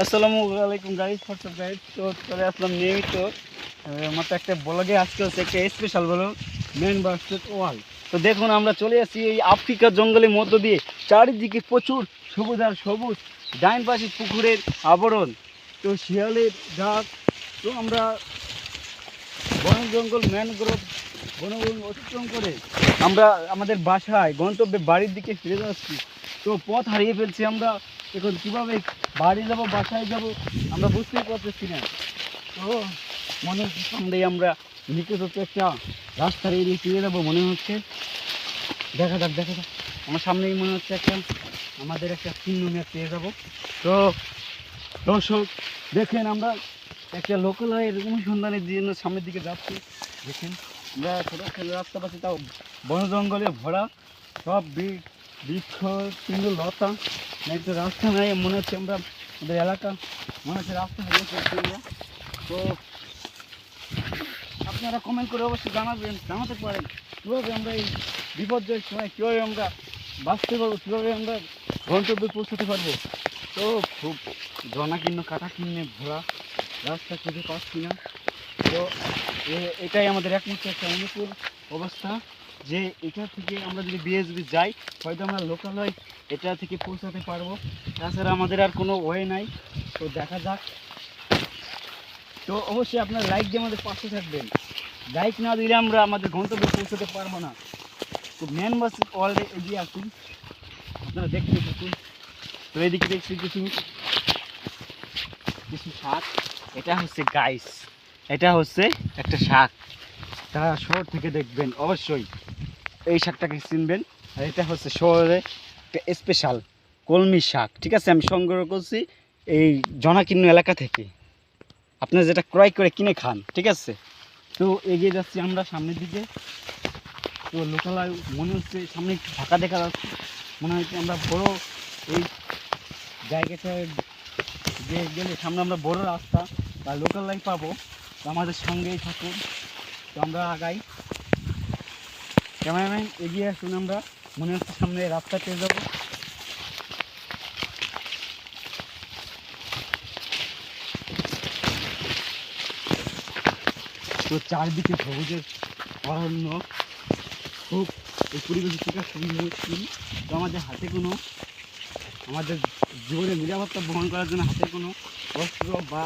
আসসালামু আলাইকুম guys WhatsApp guys তো চলে আসলাম নিয়মিত মতো একটা ব্লগে আজকে হচ্ছে একটা স্পেশাল ব্লগ মেন বাস্কেট ওয়াল তো দেখুন, আমরা চলে আসছি এই আফ্রিকার জঙ্গলের মধ্য দিয়ে। চারিদিকে প্রচুর সবুজ আর সবুজ, ডাইন পাশে পুকুরের আবরণ। তো শিয়ালের ডাক। তো আমরা বন জঙ্গল ম্যানগ্রোভ বনভূমি অতিক্রম করে আমরা আমাদের বাসায়, গন্তব্যে বাড়ির দিকে ফিরে যাচ্ছি। তো পথ হারিয়ে ফেলছি আমরা। এখন কীভাবে বাড়ি যাব, বাসায় যাব, আমরা বুঝতেই পারতেছি না। তো মনে হচ্ছে সামনে আমরা নিকটত একটা রাস্তার এরিয়ে ফিরে যাব মনে হচ্ছে। দেখা যাক দেখা যাক। আমার সামনেই মনে হচ্ছে একটা, আমাদের একটা চিহ্ন নিয়ে পেয়ে যাব। তো দর্শক, দেখেন আমরা একটা লোকালয়ের অনুসন্ধানের জন্য সামনের দিকে যাচ্ছি। দেখেন, আমরা ছোটো রাস্তা পাচ্ছি তাও বন জঙ্গলে ভরা সব বৃক্ষ সুন্দর লতা। না রাস্তা নাই, মনে হচ্ছে আমরা আমাদের এলাকা, মনে হচ্ছে রাস্তা আমরা তো আপনারা কমেন্ট করে অবশ্যই জানাবেন, জানাতে পারেন কীভাবে আমরা এই বিপর্যয়ের সময় কীভাবে আমরা বাঁচতে পারব, কীভাবে আমরা গন্তব্যে পৌঁছাতে পারব। তো খুব জনাকীর্ণ কাটাকীর্ণে ভরা রাস্তা খুঁজে পাচ্ছি না। তো এটাই আমাদের একমাত্র একটা অনুকূল অবস্থা যে এটা থেকে আমরা যদি বিএসবি যাই, হয়তো আমরা লোকালয় এটা থেকে পৌঁছাতে পারব। তাছাড়া আমাদের আর কোনো ওয়ে নাই। তো দেখা যাক। তো অবশ্যই আপনার লাইক দিয়ে আমাদের পাশে থাকবেন। লাইক না দিলে আমরা আমাদের গন্তব্যে পৌঁছাতে পারব না। তো মেন বাস ওয়ার্ল্ডে এগিয়ে আসুন। আপনারা দেখতে থাকুন। তো এদিকে দেখছি কিছু কিছু শাক। এটা হচ্ছে গাইস এটা হচ্ছে একটা শাক। তারা শহর থেকে দেখবেন, অবশ্যই। এই শাকটাকে চিনবেন। আর এটা হচ্ছে শহরে একটা স্পেশাল কলমি শাক। ঠিক আছে, আমি সংগ্রহ করছি এই জনাকীর্ণ এলাকা থেকে। আপনারা যেটা ক্রয় করে কিনে খান, ঠিক আছে? তো এগিয়ে যাচ্ছি আমরা সামনের দিকে। তো লোকালয় মনে হচ্ছে সামনে একটু ফাঁকা দেখা যাচ্ছে। মনে হচ্ছে আমরা বড় এই জায়গাটা যে গেলে সামনে আমরা বড় রাস্তা বা লোকালয় পাবো। তো আমাদের সঙ্গেই থাকুন। তো আমরা আগাই। ক্যামেরাম্যান, এগিয়ে আসুন আমরা। মনে হচ্ছে সামনে রাস্তা পেয়ে যাব। তো চারদিকে সবুজের অরণ্য। খুব এই পরিবেশ থাকা মুশকিল তো আমাদের হাতে কোনো আমাদের জীবনের নিরাপত্তা বহন করার জন্য হাতে কোনো অস্ত্র বা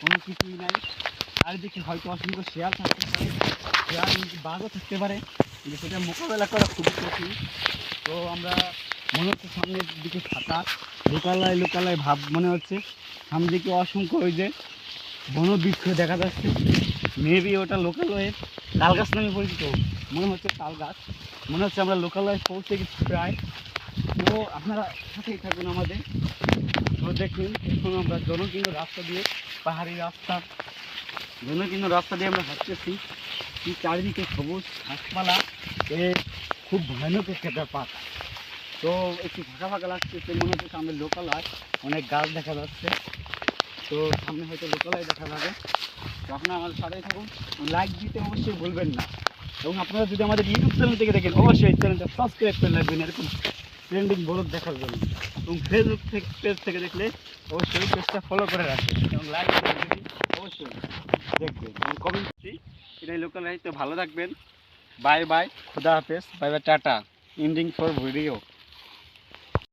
কোনো কিছুই নাই। চারিদিকে হয়তো অসংখ্য শেয়াল থাকতে পারে, শেয়াল বাঘও থাকতে পারে, কিন্তু সেটা মোকাবেলা করা খুবই কঠিন। তো আমরা মনে হচ্ছে সামনের দিকে ফাঁকা লোকালয় লোকালয় ভাব মনে হচ্ছে। সামনে দিকে অসংখ্য ওই যে বনবৃক্ষ দেখা যাচ্ছে। মেবি ওটা লোকালয়ের তাল গাছ নামে পরিচিত। মনে হচ্ছে তাল গাছ মনে হচ্ছে আমরা লোকালয়ে পৌঁছে গেছি প্রায়। তো আপনারা সাথেই থাকুন আমাদের। তো দেখুন, এখন আমরা জনকীর্ণ রাস্তা দিয়ে, পাহাড়ি রাস্তা জনকীর্ণ রাস্তা দিয়ে আমরা হাঁটতেছি। কি চারিদিকে সবুজ গাছপালা, এ খুব ভয়ানক একটা ব্যাপার। তো একটু ফাঁকা ফাঁকা লাগতেছে মনে হচ্ছে সামনে লোকালয়, অনেক গাছ দেখা যাচ্ছে। তো সামনে হয়তো লোকালয় দেখা যাবে। তো আপনারা আমাদের সাথেই থাকুন। লাইক দিতে অবশ্যই ভুলবেন না। এবং আপনারা যদি আমাদের ইউটিউব চ্যানেল থেকে দেখেন, অবশ্যই চ্যানেলটা সাবস্ক্রাইব করে রাখবেন, এরকম ট্রেন্ডিং বলক দেখার জন্য। এবং ফেসবুক থেকে পেজ থেকে দেখলে অবশ্যই পেজটা ফলো করে রাখবেন। এবং লাইক অবশ্যই। দেখবেন কমেন্ট এটাই লোকাল তো ভালো থাকবেন। বাই বাই, খুদা হাফেজ, bye bye, tata. Ending for video